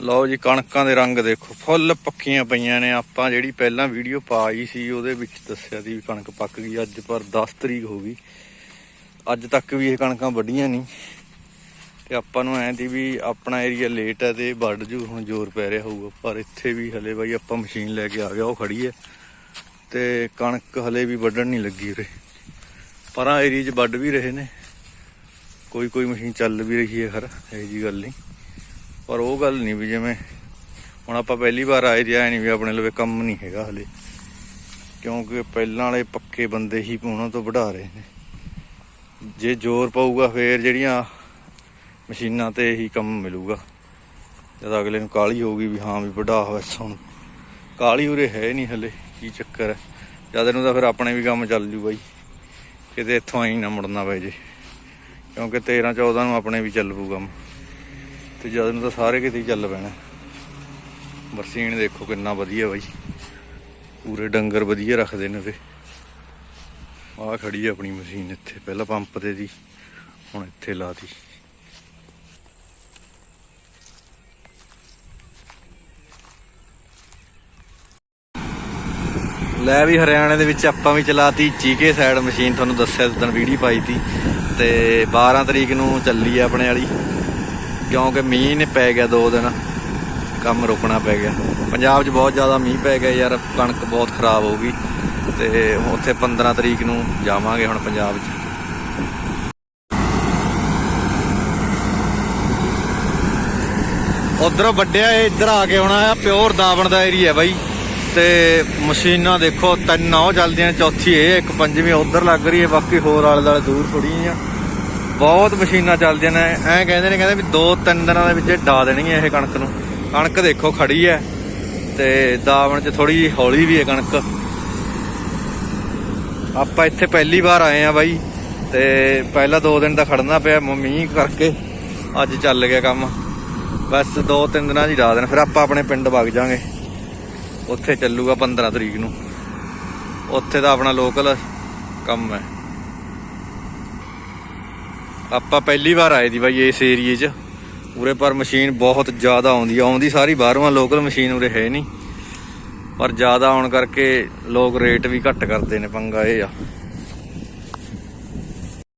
ਲਓ ਜੀ, ਕਣਕਾਂ ਦੇ ਰੰਗ ਦੇਖੋ, ਫੁੱਲ ਪੱਕੀਆਂ ਪਈਆਂ ਨੇ। ਆਪਾਂ ਜਿਹੜੀ ਪਹਿਲਾਂ ਵੀਡੀਓ ਪਾਈ ਸੀ, ਉਹਦੇ ਵਿੱਚ ਦੱਸਿਆ ਸੀ ਵੀ ਕਣਕ ਪੱਕ ਗਈ। ਅੱਜ ਪਰ 10 ਤਰੀਕ ਹੋ ਗਈ। ਅੱਜ ਤੱਕ ਵੀ ਇਹ ਕਣਕਾਂ ਵੱਡੀਆਂ ਨਹੀਂ। ਤੇ ਆਪਾਂ ਨੂੰ ਐਂ ਦੀ ਵੀ ਆਪਣਾ ਏਰੀਆ ਲੇਟ ਹੈ ਤੇ ਵੱਢ ਜੂ, ਹੁਣ ਜ਼ੋਰ ਪੈ ਰਿਹਾ ਹੋਊਗਾ। ਪਰ ਇੱਥੇ ਵੀ ਹਲੇ ਬਾਈ ਆਪਾਂ ਮਸ਼ੀਨ ਲੈ ਕੇ ਆ ਗਿਆ ਉਹ ਖੜੀ ਹੈ। ਤੇ ਕਣਕ ਹਲੇ ਵੀ ਵੱਢਣ ਨਹੀਂ ਲੱਗੀ ਉਰੇ। ਪਰਾਂ ਏਰੀਆ 'ਚ ਵੱਢ ਵੀ ਰਹੇ ਨੇ। ਕੋਈ ਕੋਈ ਮਸ਼ੀਨ ਚੱਲ ਵੀ ਰਹੀ ਹੈ, ਖਰ, ਇਹ ਜੀ ਗੱਲ ਨਹੀਂ। ਪਰ ਉਹ ਗੱਲ ਨਹੀਂ ਵੀ ਜਿਵੇਂ ਹੁਣ ਆਪਾਂ ਪਹਿਲੀ ਵਾਰ ਆਏ ਤੇ ਆਏ ਨਹੀਂ ਵੀ ਆਪਣੇ ਲਵੇ ਕੰਮ ਨਹੀਂ ਹੈਗਾ ਹਲੇ। ਕਿਉਂਕਿ ਪਹਿਲਾਂ ਵਾਲੇ ਪੱਕੇ ਬੰਦੇ ਹੀ ਉਹਨਾਂ ਤੋਂ ਵਢਾ ਰਹੇ ਨੇ। ਜੇ ਜ਼ੋਰ ਪਊਗਾ, ਫੇਰ ਜਿਹੜੀਆਂ ਮਸ਼ੀਨਾਂ ਤੇ ਹੀ ਕੰਮ ਮਿਲੂਗਾ। ਜਦ ਅਗਲੇ ਨੂੰ ਕਾਲੀ ਹੋਊਗੀ ਵੀ ਹਾਂ ਵੀ ਵਢਾ ਹੋਇਆ ਹੁਣ। ਕਾਲੀ ਉਰੇ ਹੈ ਨਹੀਂ ਹਲੇ, ਕੀ ਚੱਕਰ ਹੈ। ਜਦ ਨੂੰ ਤਾਂ ਫਿਰ ਆਪਣੇ ਵੀ ਕੰਮ ਚੱਲ ਜੂ ਬਾਈ। ਕਿਤੇ ਇੱਥੋਂ ਆਈ ਨਾ ਮੁੜਨਾ ਪਏ ਜੇ। ਕਿਉਂਕਿ 13 14 ਨੂੰ ਆਪਣੇ ਵੀ ਚੱਲ ਪੂ ਕੰਮ। ਤੇ ਜਦ ਨੂੰ ਤਾਂ ਸਾਰੇ ਕਿਤੇ ਚੱਲ ਪੈਣਾ। ਬਰਸੀਨ ਦੇਖੋ ਕਿੰਨਾ ਵਧੀਆ ਬਾਈ। ਪੂਰੇ ਡੰਗਰ ਵਧੀਆ ਰੱਖਦੇ ਨੇ ਤੇ ਆਹ ਖੜੀ ਹੈ ਆਪਣੀ ਮਸ਼ੀਨ ਇੱਥੇ, ਪਹਿਲਾਂ ਪੰਪ ਤੇ ਦੀ ਹੁਣ ਇੱਥੇ ਲਾਤੀ। ਲੈ ਵੀ ਹਰਿਆਣੇ ਦੇ ਵਿੱਚ ਆਪਾਂ ਵੀ ਚਲਾਤੀ, ਚੀਕੇ ਸਾਈਡ ਮਸ਼ੀਨ ਤੁਹਾਨੂੰ ਦੱਸਿਆ ਉਦੋਂ ਵੀਡੀਓ ਪਾਈ ਤੀ। ਤੇ 12 ਤਰੀਕ ਨੂੰ ਚੱਲੀ ਆ ਆਪਣੇ ਵਾਲੀ। ਕਿਉਂਕਿ ਮੀਂਹ ਨੇ ਪੈ ਗਿਆ ਦੋ ਦਿਨ, ਕੰਮ ਰੁਕਣਾ ਪੈ ਗਿਆ। ਪੰਜਾਬ 'ਚ ਬਹੁਤ ਜ਼ਿਆਦਾ ਮੀਂਹ ਪੈ ਗਿਆ ਯਾਰ, ਕਣਕ ਬਹੁਤ ਖਰਾਬ ਹੋ ਗਈ ਤੇ ਉੱਥੇ 15 ਤਰੀਕ ਨੂੰ ਜਾਵਾਂਗੇ ਹੁਣ ਪੰਜਾਬ 'ਚ। ਉਧਰੋਂ ਵੱਡਿਆ ਇੱਧਰ ਆ ਕੇ ਆਉਣਾ ਆ, ਪਿਓਰ ਦਾਵਣ ਦਾ ਏਰੀਆ ਬਾਈ। ਤੇ ਮਸ਼ੀਨਾਂ ਦੇਖੋ, ਤਿੰਨ ਉਹ ਚੱਲਦੀਆਂ ਚੌਥੀ ਇਹ, ਇੱਕ ਪੰਜਵੀਂ, ਉਧਰ ਲੱਗ ਰਹੀ ਹੈ, ਬਾਕੀ ਹੋਰ ਆਲੇ ਦੁਆਲੇ ਦੂਰ ਥੋੜੀਆਂ ਬਹੁਤ ਮਸ਼ੀਨਾਂ ਚੱਲਦੀਆਂ ਨੇ, ਐਂ ਕਹਿੰਦੇ ਨੇ, ਕਹਿੰਦੇ ਵੀ ਦੋ ਤਿੰਨ ਦਿਨਾਂ ਦੇ ਵਿੱਚ ਡਾ ਦੇਣੀ ਹੈ ਇਹ ਕਣਕ ਨੂੰ। ਕਣਕ ਦੇਖੋ ਖੜੀ ਹੈ ਤੇ ਦਾਵਣ 'ਚ ਥੋੜੀ ਜਿਹੀ ਹੌਲੀ ਵੀ ਹੈ ਕਣਕ। ਆਪਾਂ ਇੱਥੇ ਪਹਿਲੀ ਵਾਰ ਆਏ ਆ ਬਾਈ, ਤੇ ਪਹਿਲਾਂ ਦੋ ਦਿਨ ਤਾਂ ਖੜਨਾ ਪਿਆ ਮੀਂਹ ਕਰਕੇ ਅੱਜ ਚੱਲ ਗਿਆ ਕੰਮ। ਬਸ ਦੋ ਤਿੰਨ ਦਿਨਾਂ 'ਚ ਡਾ ਦੇਣ, ਫਿਰ ਆਪਾਂ ਆਪਣੇ ਪਿੰਡ ਵਗ ਜਾਾਂਗੇ ਉੱਥੇ ਚੱਲੂਗਾ 15 ਤਰੀਕ ਨੂੰ। ਉੱਥੇ ਦਾ ਆਪਣਾ ਲੋਕਲ ਕੰਮ ਹੈ ਆਪਾਂ ਪਹਿਲੀ ਵਾਰ ਆਏ ਦੀ ਬਾਈ ਇਸ ਏਰੀਏ 'ਚ। ਉਰੇ ਪਰ ਮਸ਼ੀਨ ਬਹੁਤ ਜ਼ਿਆਦਾ ਆਉਂਦੀ ਆਉਂਦੀ ਸਾਰੀ ਬਾਹਰੋਂ ਆ ਲੋਕਲ ਮਸ਼ੀਨ ਉਰੇ ਹੈ ਨਹੀਂ। ਪਰ ਜ਼ਿਆਦਾ ਆਉਣ ਕਰਕੇ ਲੋਕ ਰੇਟ ਵੀ ਘੱਟ ਕਰਦੇ ਨੇ, ਪੰਗਾ ਇਹ ਆ।